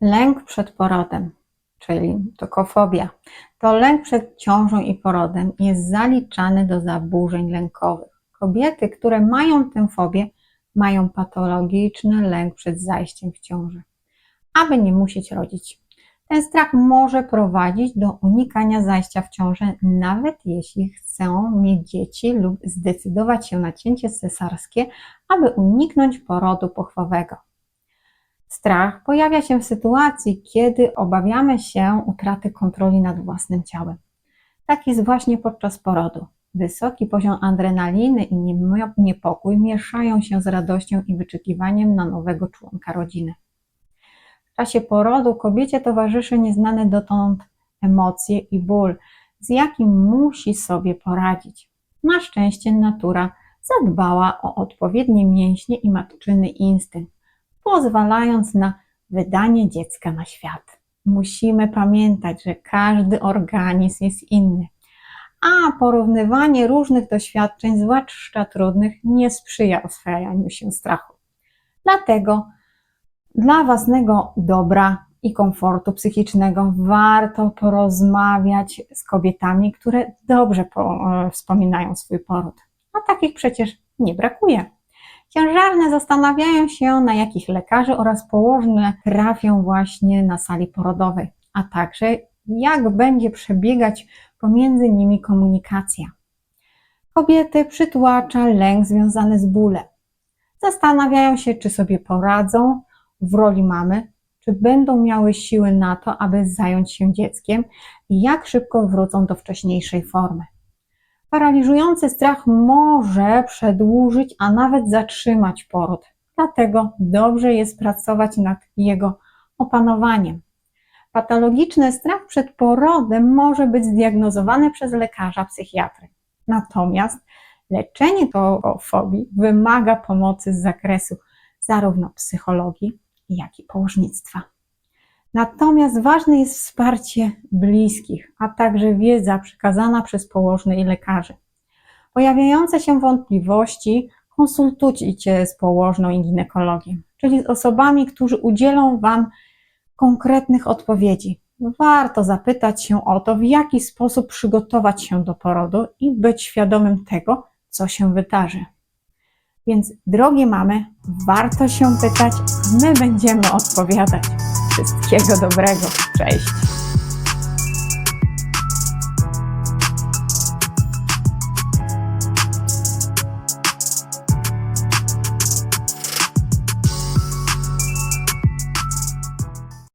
Lęk przed porodem, czyli tokofobia, to lęk przed ciążą i porodem jest zaliczany do zaburzeń lękowych. Kobiety, które mają tę fobię, mają patologiczny lęk przed zajściem w ciążę, aby nie musieć rodzić. Ten strach może prowadzić do unikania zajścia w ciążę, nawet jeśli chcą mieć dzieci lub zdecydować się na cięcie cesarskie, aby uniknąć porodu pochwowego. Strach pojawia się w sytuacji, kiedy obawiamy się utraty kontroli nad własnym ciałem. Tak jest właśnie podczas porodu. Wysoki poziom adrenaliny i niepokój mieszają się z radością i wyczekiwaniem na nowego członka rodziny. W czasie porodu kobiecie towarzyszy nieznane dotąd emocje i ból, z jakim musi sobie poradzić. Na szczęście natura zadbała o odpowiednie mięśnie i matczyny instynkt, pozwalając na wydanie dziecka na świat. Musimy pamiętać, że każdy organizm jest inny, a porównywanie różnych doświadczeń, zwłaszcza trudnych, nie sprzyja oswajaniu się strachu. Dlatego dla własnego dobra i komfortu psychicznego warto porozmawiać z kobietami, które dobrze e, wspominają swój poród. A takich przecież nie brakuje. Ciężarne zastanawiają się, na jakich lekarzy oraz położne trafią właśnie na sali porodowej, a także jak będzie przebiegać pomiędzy nimi komunikacja. Kobiety przytłacza lęk związany z bólem. Zastanawiają się, czy sobie poradzą w roli mamy, czy będą miały siły na to, aby zająć się dzieckiem i jak szybko wrócą do wcześniejszej formy. Paraliżujący strach może przedłużyć, a nawet zatrzymać poród. Dlatego dobrze jest pracować nad jego opanowaniem. Patologiczny strach przed porodem może być zdiagnozowany przez lekarza psychiatry. Natomiast leczenie tofobii wymaga pomocy z zakresu zarówno psychologii, jak i położnictwa. Natomiast ważne jest wsparcie bliskich, a także wiedza przekazana przez położnych i lekarzy. Pojawiające się wątpliwości konsultujcie z położną i ginekologiem, czyli z osobami, którzy udzielą Wam konkretnych odpowiedzi. Warto zapytać się o to, w jaki sposób przygotować się do porodu i być świadomym tego, co się wydarzy. Więc, drogie mamy, warto się pytać, my będziemy odpowiadać. Wszystkiego dobrego. Cześć.